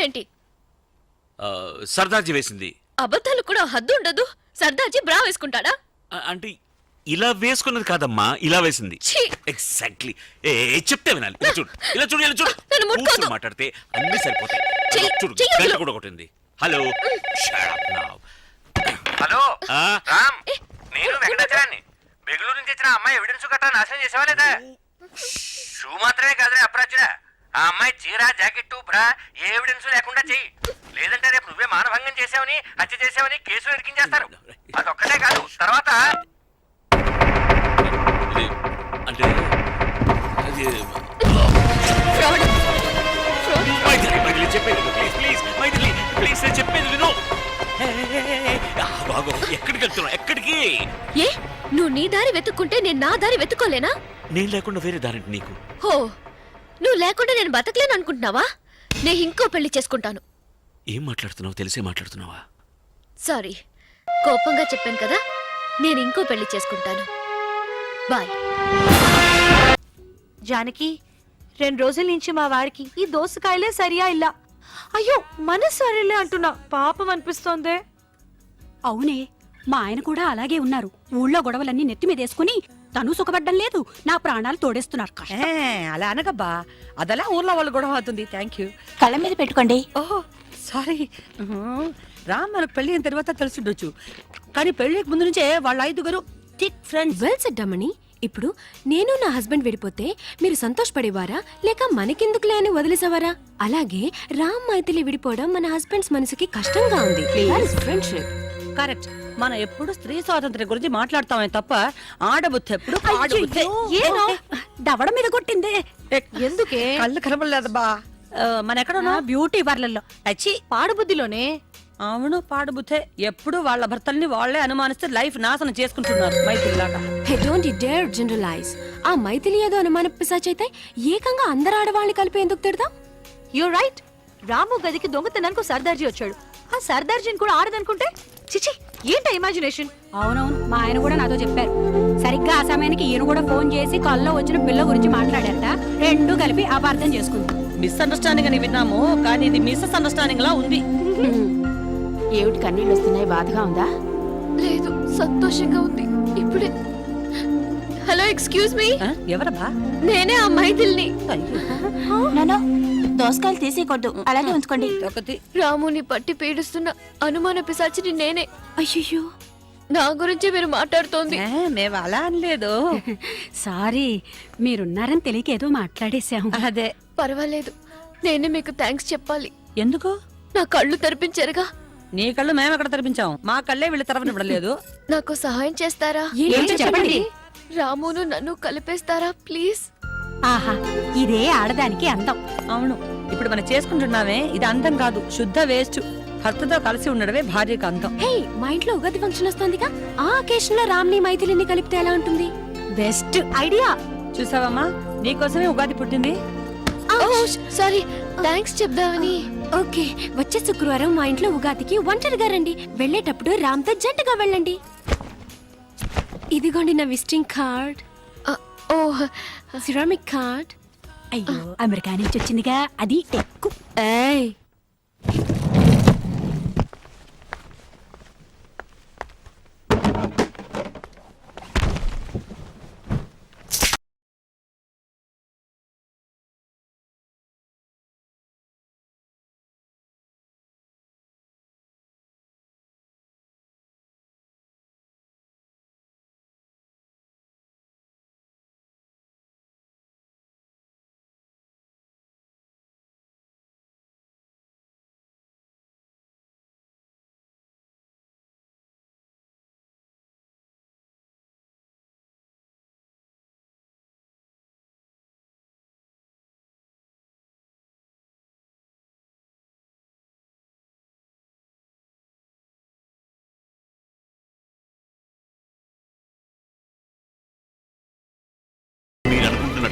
ఏంటి? ఆ, సర్దార్జీ వేసింది. అబద్ధాలు కూడా హద్దు ఉండదు. సర్దార్జీ బ్రా వేసుకుంటాడా? ఆ, అంటే ఇలా వేసుకున్నది కాదమ్మా ఇలా వేసింది. ఛీ! ఎగ్జాక్ట్లీ ఏ ఏ, చెప్తే వినాలి. ఇలా చూడు ఇలా చూడు ఇలా చూడు. నన్ను. కూర్చొని మాట్లాడితే అన్ని సరిపోతాయి. చెయ్యి- చూడు చెయ్యి గంట వదిలు. కూడా కొట్టింది. Hello Shut up now. Hello ఆ? రామ్ నేను వెంకటాచలాన్ని బెంగళూరు నుంచి వచ్చిన అమ్మాయి ఎవిడెన్స్ గట్రా నాశనం చేసావా లేదా? షూ మాత్రమే కాదురా అప్రాచుడా ఆ అమ్మాయి చీర జాకెట్ బ్రా ఏ ఎవిడెన్స్ లేకుండా చెయ్యి. లేదంటే రేపు నువ్వే మానభంగం చేసావని హత్య చేసావని కేసులు ఇరికించేస్తారు అదొక్కటే కాదు తర్వాత అంటే చెప్పేది విను. ఎక్కడికి వెళ్తున్నావు ఎక్కడికి ఏ? నువ్వు నీ దారి వెతుక్కుంటే నేను నా దారి వెతుక్కోలేనా? నేను లేకుండా వేరే దారింటి నీకు. హో నువ్వు లేకుండా నేను బతకలేను అనుకుంటున్నావా? నేను ఇంకో పెళ్ళి చేసుకుంటాను. ఏం మాట్లాడుతున్నావు? తెలిసే మాట్లాడుతున్నావా? సారీ కోపంగా చెప్పాను కదా నేను ఇంకో పెళ్ళి చేసుకుంటాను. బాయ్. జానకి రెండు రోజుల నుంచి మా వారికి ఈ దోసకాయలే సరియా ఇలా అయ్యో మన సరేలే అంటున్నా. పాపం అనిపిస్తోందే. అవునే మా ఆయన కూడా అలాగే ఉన్నారు. ఊళ్ళో గొడవలన్నీ నెత్తి మీదేసుకుని తను సుఖపడ్డం లేదు నా ప్రాణాలు తోడేస్తున్నారు. కష్టం. ఏ, అలా అనకబ్బా. అదలా ఊర్లో వాళ్ళు గొడవ అవుతుంది. థ్యాంక్ యూ కళ్ళ మీద పెట్టుకోండి. ఓహో సారీ రామ్ మనకు పెళ్ళి అయిన తర్వాత తెలిసిండొచ్చు. కానీ పెళ్ళికి ముందు నుంచే వాళ్ళ ఐదుగురు థిక్ ఫ్రెండ్స్ వెల్ సెడ్ అమ్మని ఇప్పుడు నేను నా హస్బెండ్ విడిపోతే మీరు సంతోషపడేవారా? లేక మనకెందుకులే అని వదిలేసేవారా? అలాగే రామ్ మైథిలి విడిపోవడం మన హస్బెండ్స్ మనసుకి కష్టంగా ఉంది. Friendship correct. మనం ఎప్పుడు స్త్రీ స్వాతంత్ర్యం గురించి మాట్లాడతామే తప్ప ఆడబుద్ధి ఎప్పుడు ఆడబుద్ధి ఏనో దవడ మీద కొట్టిందే. ఎందుకే? కళ్ళు కనబడలేదబ్బా. మన ఎక్కడ బ్యూటీ పార్లర్లో. అచ్చి పాడుబుద్ధిలోనే. అవును పాడుబుద్ధే. ఎప్పుడు వాళ్ళ భర్తల్ని వాళ్ళే అనుమానిస్తే లైఫ్ నాశనం చేసుకుంటున్నారు డోంట్ డేర్ జనరలైజ్ ఆ మైథిలి ఏదో అనుమాన పిశాచైతే ఏకంగా అందరు ఆడవాళ్ళని కలిపి ఎందుకు తిడతాం? యు రైట్ రాము గదికి దొంగతనానికి సర్దార్జీ వచ్చాడు. ఆ సర్దార్జీని కూడా ఆడదనుకుంటే చిచి ఏంట ఇమాజినేషన్ అవునవును మా ఆయన కూడా నాతో చెప్పారు. సరిగ్గా ఆ సమయానికి ఈయన కూడా ఫోన్ చేసి కాల్లో వచ్చిన పిల్ల గురించి మాట్లాడారట. రెండు కలిపి అపార్థం చేసుకుంది మిస్అండర్స్టాండింగ్ అని విన్నాము కానీ ఇది మిస్అస్ అండర్స్టాండింగ్ లా ఉంది. ఏమిటి కన్నీళ్ళు వస్తున్నాయి? బాధగా ఉందా? లేదు సంతోషంగా ఉంది. ఇప్పుడే. హలో ఎక్స్క్యూజ్ మీ ఎవరబ్బా? నేనే ఆ మైథిల్ని. దోసకాయలు తీసేయకూడదు. అలాగే ఉంచుకోండి. ఒకటి. రాముని పట్టి పీడిస్తున్న అనుమాన పిశాచిని నేనే. అయ్యో నా గురించి మీరు మాట్లాడుతోంది. ఏ, మేము అలా అనలేదు. సారీ మీరున్నారని తెలియక ఏదో మాట్లాడేశాం అదే. పర్వాలేదు. నేనే మీకు థ్యాంక్స్ చెప్పాలి. ఎందుకు? నా కళ్ళు తెరిపించారుగా. నీ కళ్ళు మేము ఎక్కడ తెరిపించాం? మా కళ్ళే వీళ్ళు తెరవనివ్వడం లేదు నాకు సహాయం చేస్తారా? ఏంటో చెప్పండి. రామును నన్ను కలిపేస్తారా ప్లీజ్? ఆహా ఇదే ఆడదానికి అందం. అవును. ఇప్పుడు మనం చేసుకుంటున్నామే ఇది అందం కాదు శుద్ధ వేస్ట్. భర్తతో కలిసి ఉండడమే భార్యకు అందం హే మా ఇంట్లో ఉగాది ఫంక్షన్ వస్తుందిగా? ఆ అకేషన్లో రామ్ని మైథిలిని కలిపితే ఎలా ఉంటుంది? Best idea. చూసావమ్మా నీకోసమే ఉగాది పుట్టింది. సారీ. థ్యాంక్స్ చెప్దామని. ఓకే. వచ్చే శుక్రవారం మా ఇంట్లో ఉగాదికి ఒంటరిగా రండి. వెళ్ళేటప్పుడు రామ్తో జంటగా వెళ్ళండి. ఇదిగోండి నా విజిటింగ్ కార్డ్. ఓ సిరామిక్ కార్డ్. అయ్యో అమెరికా నుంచి వచ్చిందిగా. అది టెక్కు. ఏయ్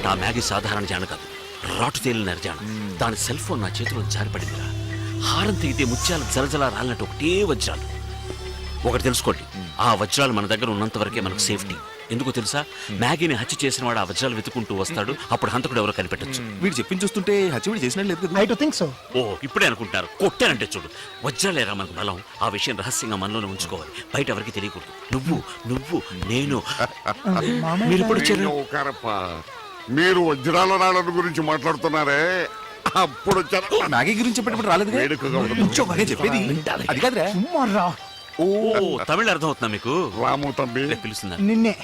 ఆ మ్యాగీ సాధారణ జాన కాదు. రాటు తేలిన జాన దాని సెల్ ఫోన్ నా చేతిలో జారిపడిందిరా. హారం తెగితే ముత్యాలు జలజల రాలినట్టు ఒకటే వజ్రాలు. ఒకటి తెలుసుకోండి. ఆ వజ్రాలు మన దగ్గర ఉన్నంత వరకే మనకు సేఫ్టీ. ఎందుకో తెలుసా? మ్యాగీని హత్య చేసిన వాడు ఆ వజ్రాలు వెతుకుంటూ వస్తాడు. అప్పుడు హంతకుడు ఎవరో కనిపెట్టచ్చు. వీడు చెప్పింది చూస్తుంటే హచ్చివిడి చేసినట్టు లేదు కదా? ఐ టు థింక్ సో ఓ ఇప్పుడే అనుకుంటారు కొట్టానంటే చూడు. వజ్రాలేరా మనకు బలం. ఆ విషయం రహస్యంగా మనలోనే ఉంచుకోవాలి. బయట ఎవరికి తెలియకూడదు. నువ్వు నువ్వు నేను. మీరు ఇప్పుడు మీరు వజ్రాల రాళ్ళ గురించి మాట్లాడుతున్నారే? అప్పుడు వచ్చారు మ్యాగీ గురించి చెప్పేటప్పుడు రాలేదు వేడుకగా చెప్పేది. అది కాదురా. ఓ తమిళ అర్థం అవుతుందా మీకు? రాము తమ్మి. రేపు పిలుస్తున్నారు నిన్నే?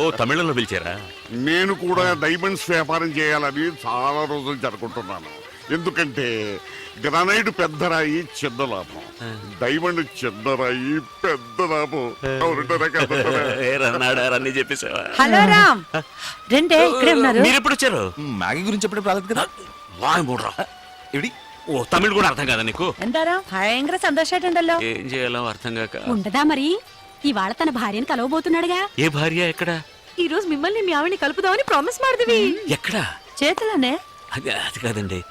ఓ తమిళంలో పిలిచారా? నేను కూడా డైమండ్స్ వ్యాపారం చేయాలని చాలా రోజులు జరుపుకుంటున్నాను. ఎందుకంటే గ్రానైట్ పెద్దరాయి చిన్న లాభం. డైమండ్ చిన్న పెద్ద లాభం. అన్ని చెప్పేసావా? హలో రామ్. రెండే ఇక్కడే మీరు ఎప్పుడు వచ్చారు? మ్యాగీ గురించి ఎప్పుడు రాలేదు కదా? వాయి మూడరా. ఇవి ఓ తమిళ్ కూడా అర్థం కాదా నీకు? ఎంతారా భయంకర సంతోషం ఉండలో ఏం చేయాలో అర్థం కాక. ఉండదా మరి? ఇవాళ తన భార్యను కలవబోతున్నాడుగా. ఏ భార్య ఎక్కడ? ఈ రోజు మిమ్మల్ని మీ ఆవిడని కలుపుదామని ప్రామిస్ మాడదివి ఎక్కడ? చేతిలోనే. అది అది కాదండి.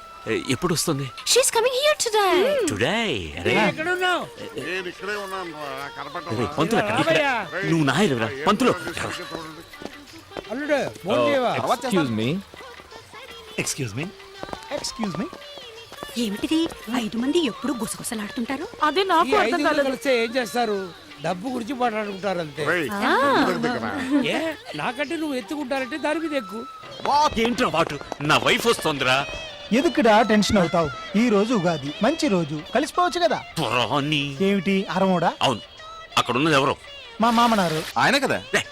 ఎప్పుడు వస్తుంది she's coming here today today అరే. నేను ఇక్కడే ఉన్నాను రా? పంతులు అక్కడ ఇక్కడ. నువ్వు నాయనరా పంతులు. సరిగ్గా చూడండి. Excuse me excuse me excuse me ఏమిటిది? ఐదు మంది ఎప్పుడు గుసగుసలాడుతుంటారు? అదే నాకు అర్థం కాలేదు. కలిస్తే ఏం చేస్తారు? డబ్బు గురించి మాట్లాడుకుంటారు అంతే రేయ్. ఏ నాకంటే నువ్వు ఎత్తుకుంటారంటే దాని మీద ఎక్కువ ఏంట్రా వాటు? నా వైఫ్ వస్తోందిరా. ఎదుకుడా టెన్షన్ అవుతావు? ఈ రోజు ఉగాది. మంచి రోజు. కలిసిపోవచ్చు కదా? పురాణి ఏమిటి? అరమోడా అవును. అక్కడ ఉన్నది ఎవరు? మా మామనారు. ఆయన కదా? లే,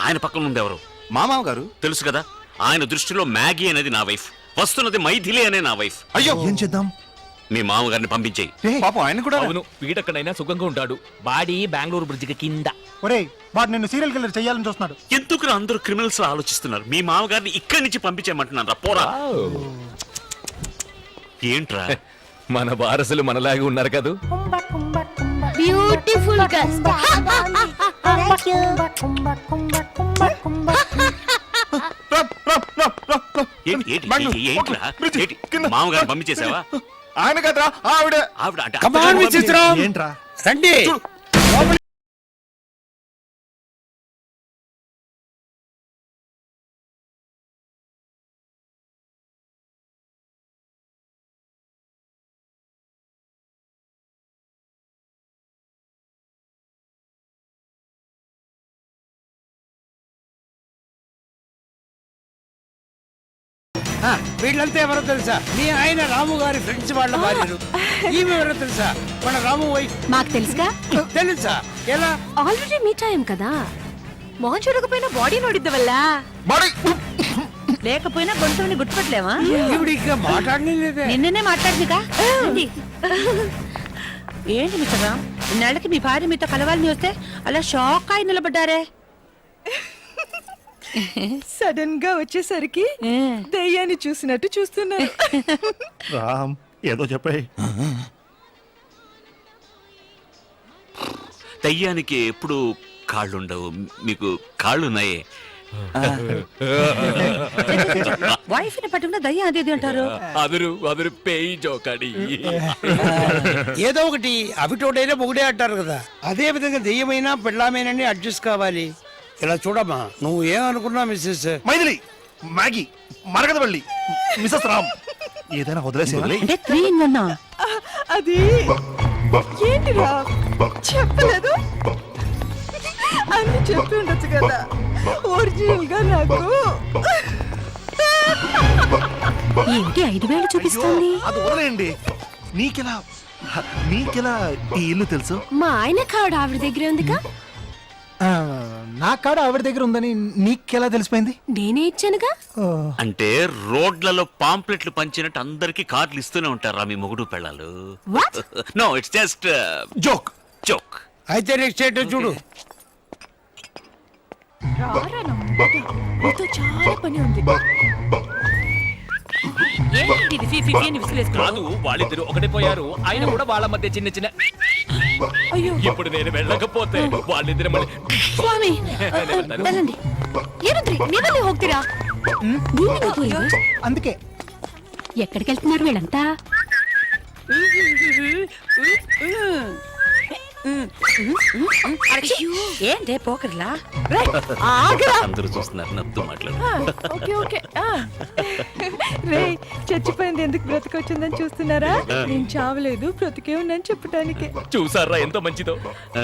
ఆయన పక్కన ఉంది ఎవరు? మా మామ గారు తెలుసు కదా ఆయన దృష్టిలో మ్యాగీ అనేది నా వైఫ్. వస్తున్నది మైథిలి అనే నా వైఫ్. అయ్యో! ఏం చేద్దాం? మీ మామగారిని పంపించేయి. పాపం ఆయన కూడా అవును వీడెక్కడైనా సుఖంగా ఉంటాడు. బాడీ బెంగళూరు బ్రిడ్జికి కింద. ఒరేయ్ వాడు నిన్ను సీరియల్ కిల్లర్ చేయాలని చూస్తున్నాడు. ఎందుకు అందరూ క్రిమినల్స్ ఆలోచిస్తున్నారు? మీ మామగారిని ఇక్కడి నుంచి పంపించేయమంటున్నాను రా పోరా. ఏంట్రా మన వారసులు మనలాగే ఉన్నారు కదా బ్యూటిఫుల్. మామగారిని పంపించేసావా ఆయన కదరా ఆవిడ ఆవిడ అంటే ఏంట్రా రండి వీళ్ళంతా ఎవరో తెలుసా? మీ ఆయన రాము గారి ఫ్రెండ్స్ వాళ్ళ భార్యలు. ఈమె ఎవరో తెలుసా? మన రాము వైఫ్. మాకు తెలుసుగా? తెలుసా? ఎలా? ఆల్రెడీ మీట్ అయ్యాం కదా. మొహం చూడకపోయినా బాడీ నోడిద్దవల్ల బాడీ లేకపోయినా గొంతుని గుర్తుపట్టలేవా ఇంకా మాట్లాడలేదే నిన్ననే మాట్లాడిందిగా. ఏంటి? మిత్రరా ఇన్నాళ్ళకి మీ భార్య మీతో కలవాలని వస్తే అలా షాక్ అయి నిలబడ్డారే. సడన్గా వచ్చేసరికి దయ్యాన్ని చూసినట్టు చూస్తున్నారు. రామ్ ఏదో చెప్పాయి. దయ్యానికి ఎప్పుడు కాళ్ళుండవు. మీకు కాళ్ళున్నాయే. వైఫ్ని పట్టుకున్న దయ్యం అంటారు. అదురు అదురు పేయి జోకడి. ఏదో ఒకటి అవిటోడైనా మొగుడే అంటారు కదా. అదే విధంగా దెయ్యమైనా పెళ్ళామేనని అడ్జస్ట్ కావాలి. ఇలా చూడమ్మా నువ్వు ఏమనుకున్నా Mrs Maithili Maggie Maragadavalli Mrs Ram. ఏదైనా వదిలేసి అంటే త్రీ ఇన్ వన్ అది ఏంటిరా? చెప్పలేదు? అన్ని చెప్పి ఉండొచ్చు కదా. ఒరిజినల్గా నాకు. ఏమిటి ఐదు వేలు చూపిస్తోంది? అది వదిలేయండి. నీకెలా నీకెలా ఈ ఇల్లు తెలుసు? మా ఆయన కావిడ ఆవిడ దగ్గరే ఉందిగా. నా కాడ ఆవిడ దగ్గర ఉందని నీకెలా తెలిసిపోయింది? నేనే ఇచ్చానుగా. అంటే రోడ్లలో పాంప్లెట్లు పంచినట్టు అందరికి కార్డులు ఇస్తూనే ఉంటారా మీ మొగుడు పెళ్ళాలు? What no it's just joke joke అయితే నెక్స్ట్ ఏంటో చూడు. నీతో చాలా పని ఉంది. ఏంటి ఇది ఫీ ఫీ ఫీ అని విసిరేసుకున్నావు? కాదు వాళ్ళిద్దరు ఒకటే పోయారు ఆయన కూడా వాళ్ళ మధ్య చిన్న చిన్న ఇప్పుడు నేను వెళ్ళకపోతే వాళ్ళిద్దరు మళ్ళీ ಸ್ವಾಮಿ వెళ్ళండి ಏನಂದ್ರಿ ನೀವಲ್ಲಿ ಹೋಗ್ತೀರಾ ನೀವಿಗೆ ಹೋಗ್ತೀರಾ? అందుకే ఎక్కడికి వెళ్తున్నారు వీళ్ళంతా ఏంటే పోకర్లా? అందరూ చూస్తున్నారు నవ్వుతూ మాట్లాడు. Okay okay. రే చచ్చిపోయింది ఎందుకు బ్రతికొచ్చిందని చూస్తున్నారా? నేను చావలేదు బ్రతికే ఉన్నాను చెప్పడానికి చూసారా ఎంత మంచిదో?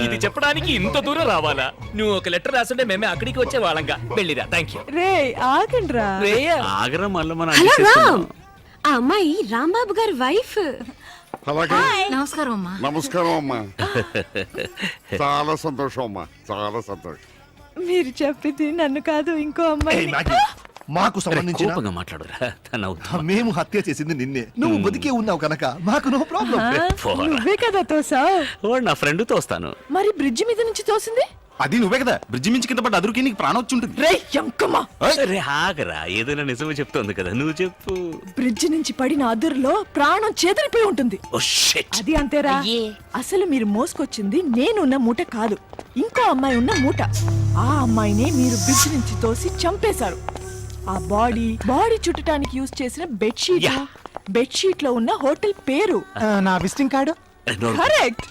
ఇది చెప్పడానికి ఇంత దూరం రావాలా? నువ్వు ఒక లెటర్ రాస్తుంటే మేమే అక్కడికి వచ్చే వాళ్ళంగా. వెళ్ళిరా థ్యాంక్ యూ రే ఆగండ్రా. ఆగరా మళ్ళీ మనం ఆ అమ్మాయి రాంబాబు గారి వైఫ్ అలాగే. నమస్కారం అమ్మా. నమస్కారం అమ్మా. చాలా సంతోషం అమ్మా. చాలా సంతోషం. మీరు చెప్పింది నన్ను కాదు ఇంకో అమ్మాయి మాకు అరే, సంబంధించిన కోపంగా మాట్లాడురా. తను మేము హత్య చేసింది నిన్నే. నువ్వు బతికే ఉన్నావు కనుక మాకు నో ప్రాబ్లం. పోరా. నువ్వే కదా తోసా వాడు నా ఫ్రెండ్ తోస్తాను. మరి బ్రిడ్జి మీద నుంచి తోసింది? అది నువ్వే కదా. బ్రిడ్జి మించి కింద పడ్డ అదురుకి నీకు ప్రాణం వచ్చి ఉంటుంది రే ఎంకమ్మా అరే ఆగరా. ఏదైనా నిజమే చెప్తోంది కదా. నువ్వు చెప్పు. బ్రిడ్జి నుంచి పడిన అదురులో ప్రాణం చెదిరిపోయి ఉంటుంది. Oh shit. అది అంతేరా. అసలు మీరు మోసుకొచ్చింది నేనున్న మూట కాదు. ఇంకో అమ్మాయి ఉన్న మూట. ఆ అమ్మాయినే మీరు బ్రిడ్జ్ నుంచి తోసి చంపేశారు. ఆ బాడీ బాడీ చుట్టడానికి యూజ్ చేసిన బెడ్షీట్. బెడ్షీట్లో ఉన్న హోటల్ పేరు. నా విజిటింగ్ కార్డు. కరెక్ట్.